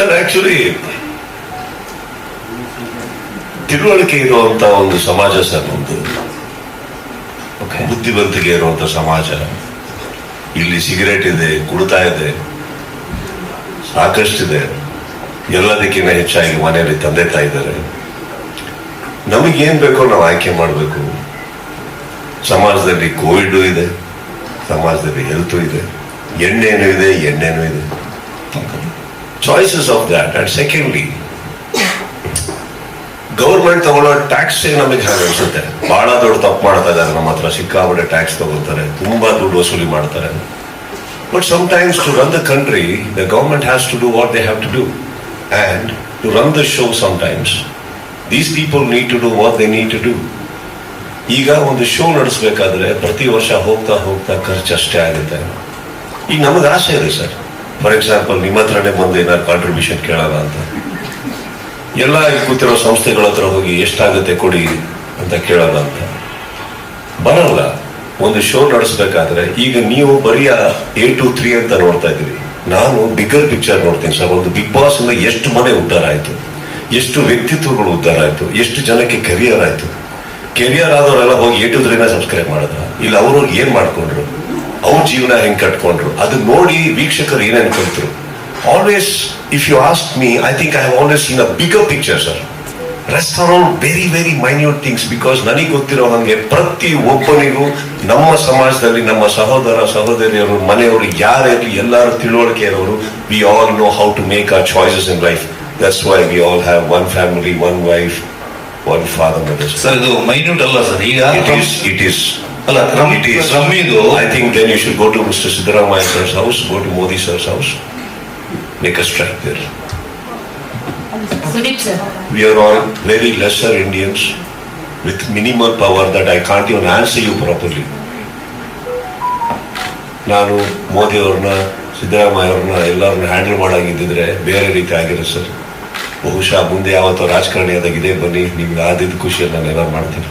Sir actually ತಿಳುವಳಿಕೆ ಇರುವಂತ ಒಂದು ಸಮಾಜ ಸರ್ ಓಕೆ ಬುದ್ಧಿವಂತಿಕೆ ಇರುವಂತ ಸಮಾಜ. ಇಲ್ಲಿ ಸಿಗರೇಟ್ ಇದೆ ಕುಡಿತಾ ಇದೆ ಸಾಕಷ್ಟಿದೆ ಎಲ್ಲದಕ್ಕಿಂತ ಹೆಚ್ಚಾಗಿ ಮನೆಯಲ್ಲಿ ತಂದೆ ತಾಯಿದ್ದಾರೆ ನಮಗೇನ್ ಬೇಕೋ ನಾವು ಆಯ್ಕೆ ಮಾಡಬೇಕು. ಸಮಾಜದಲ್ಲಿ ಕೋವಿಡ್ ಇದೆ ಸಮಾಜದಲ್ಲಿ ಹೆಲ್ತ್ ಇದೆ. ಎಣ್ಣೆನೂ ಇದೆ ಎಣ್ಣೆನೂ ಇದೆ. Choices of that and secondly government ತಗೊಳ್ಳೋ ಟ್ಯಾಕ್ಸ್ ನಮಗೆ ಹಾಗೆ ಅನಿಸುತ್ತೆ. ಬಹಳ ದೊಡ್ಡ ತಪ್ಪು ಮಾಡ್ತಾ ಇದ್ದಾರೆ ನಮ್ಮ ಹತ್ರ. ಸಿಕ್ಕಾಪಟ್ಟೆ ಟ್ಯಾಕ್ಸ್ ತಗೋತಾರೆ ತುಂಬಾ ದುಡ್ಡು ವಸೂಲಿ ಮಾಡ್ತಾರೆ. But sometimes to run the country the government has to do what they have to do and to run the show sometimes these people need to do what they need to do ಈಗ ಒಂದು show ನಡೆಸಬೇಕಾದ್ರೆ ಪ್ರತಿ ವರ್ಷ ಹೋಗ್ತಾ ಹೋಗ್ತಾ ಖರ್ಚು ಅಷ್ಟೇ ಆಗುತ್ತೆ. ಈಗ ನಮಗೆ ಆಸೆ ಇದೆ ಸರ್. ಫಾರ್ ಎಕ್ಸಾಂಪಲ್ ನಿಮ್ಮ ಹತ್ರನೇ ಬಂದು ಏನಾದ್ರು ಕಾಂಟ್ರಿಬ್ಯೂಷನ್ ಕೇಳೋಣ ಅಂತ. ಎಲ್ಲ ಕೂತಿರೋ ಸಂಸ್ಥೆಗಳ ಹತ್ರ ಹೋಗಿ ಎಷ್ಟಾಗುತ್ತೆ ಕೊಡಿ ಅಂತ ಕೇಳೋಣ ಅಂತ. ಬರಲ್ಲ. ಒಂದು ಶೋ ನಡೆಸಬೇಕಾದ್ರೆ ಈಗ ನೀವು ಬರೀ ಎ ಟು ತ್ರೀ ಅಂತ ನೋಡ್ತಾ ಇದ್ದೀರಿ. ನಾನು ಬಿಗ್ಗರ್ ಪಿಕ್ಚರ್ ನೋಡ್ತೀನಿ ಸರ್. ಒಂದು ಬಿಗ್ ಬಾಸ್ ಇಂದ ಎಷ್ಟು ಮನೆ ಉದ್ಧಾರ ಆಯ್ತು? ಎಷ್ಟು ವ್ಯಕ್ತಿತ್ವಗಳು ಉದ್ಧಾರ ಆಯ್ತು? ಎಷ್ಟು ಜನಕ್ಕೆ ಕೆರಿಯರ್ ಆಯ್ತು? ಕೆರಿಯರ್ ಆದವರೆಲ್ಲ ಹೋಗಿ ಎ ಟು ತ್ರೀನ ಸಬ್ಸ್ಕ್ರೈಬ್ ಮಾಡಿದ್ರ? ಇಲ್ಲ ಅವ್ರವ್ರಿಗೆ ಏನ್ ಮಾಡ್ಕೊಂಡ್ರು? ಅವ್ರ ಜೀವನ ಹೆಂಗ್ ಕಟ್ಕೊಂಡ್ರು? ಅದು ನೋಡಿ ವೀಕ್ಷಕರು ಏನ್ ಅನ್ಕೊಂತರು always if you ask me I think I always in a bigger picture sir rest very very minute things because ನನಗೆ ಗೊತ್ತಿರೋ ಹಂಗೆ ಪ್ರತಿ ಒಬ್ಬನಿಗೂ ನಮ್ಮ ಸಮಾಜದಲ್ಲಿ ನಮ್ಮ ಸಹೋದರ, ಸಹೋದರಿಯರು, ಮನೆಯವರು, ಯಾರೇ ಇರಲಿ, ಎಲ್ಲರೂ ತಿಳುವಳಿಕೆ ಇರೋರು we all know how to make our choices in life that's why we all have one family one wife one father sir ಇದು ಮೈನ್ಯೂಟ್ ಅಲ್ಲ ಸರ್. ಈಗ ಇಟ್ ಇಸ್ ಅಲ್ಲ I think then you go to mister Siddaramaiah sir's house go to Modi sir's house make a strike there we all very Indians with minimal power that I can't even you properly ನಾನು ಮೋದಿ ಅವ್ರನ್ನ ಸಿದ್ದರಾಮಯ್ಯ ಅವ್ರನ್ನ ಎಲ್ಲರನ್ನ handle ಮಾಡಾಗಿದ್ದಿದ್ರೆ ಬೇರೆ ರೀತಿ ಆಗಿರೋ sir ಬಹುಶಃ ಮುಂದೆ ಯಾವತ್ತೋ ರಾಜಕಾರಣಿ ಆದಾಗ ಇದೇ ಬನ್ನಿ ನಿಮ್ಗೆ ಆದಿದ್ದು ಖುಷಿಯಲ್ಲಿ ನಾನು ಎಲ್ಲ ಮಾಡ್ತೀನಿ